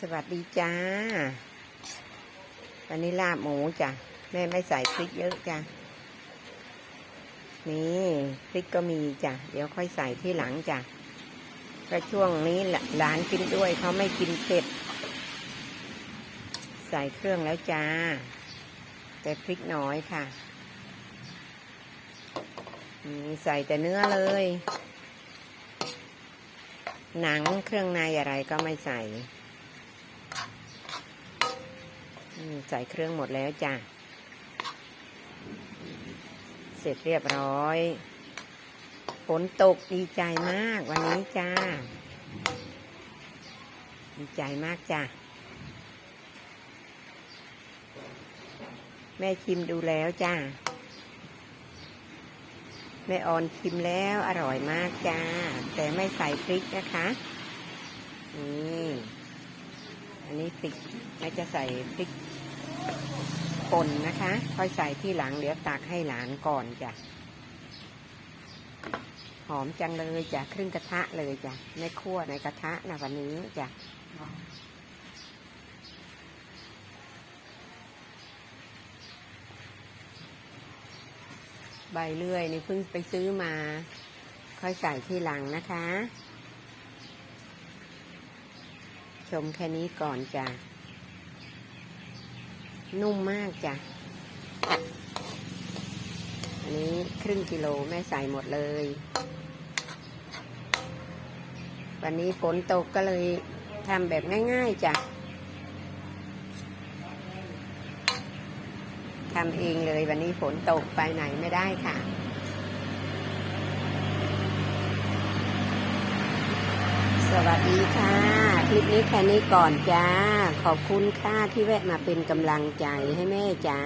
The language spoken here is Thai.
สวัสดีจ้า วันนี้ลาบหมูจ้ะ แม่ไม่ใส่พริกเยอะจ้ะ นี่พริกก็มีจ้ะ เดี๋ยวค่อยใส่ที่หลังจ้ะก็ช่วงนี้หลานกินด้วยเขาไม่กินเผ็ด ใส่เครื่องแล้วจ้า แต่พริกน้อยค่ะ นี่ใส่แต่เนื้อเลย หนังเครื่องในอะไรก็ไม่ใส่อืม ใส่เครื่องหมดแล้วจ้ะ เสร็จเรียบร้อย ฝนตกดีใจมากวันนี้จ้า ดีใจมากจ้ะ แม่ชิมดูแล้วจ้า แม่ออนชิมแล้วอร่อยมากจ้า แต่ไม่ใส่พริกนะคะ นี่ นนี้พริกแม่จะใส่พริกป่นนะคะ ค่อยใส่ที่หลังเดี๋ยวตักให้หลานก่อนจ้ะ หอมจังเลยจ้ะครึ่งกระทะเลยจ้ะไม่คั่วในกระทะนะวันนี้จ้ะใบเลื่อยนี่เพิ่งไปซื้อมา ค่อยใส่ที่หลังนะคะ ช มแค่นี้ก่อนจ้ะ นุ่มมากจ้ะ อันนี้ครึ่งกิโลแม่ใส่หมดเลย วันนี้ฝนตกก็เลยทำแบบง่าย ๆจ้ะทำเองเลยวันนี้ฝนตกไปไหนไม่ได้ค่ะสวัสดีค่ะ ลิปนี้แค่นี้ก่อนจ้า ขอบคุณค่าที่แวะมาเป็นกำลังใจให้แม่จ้า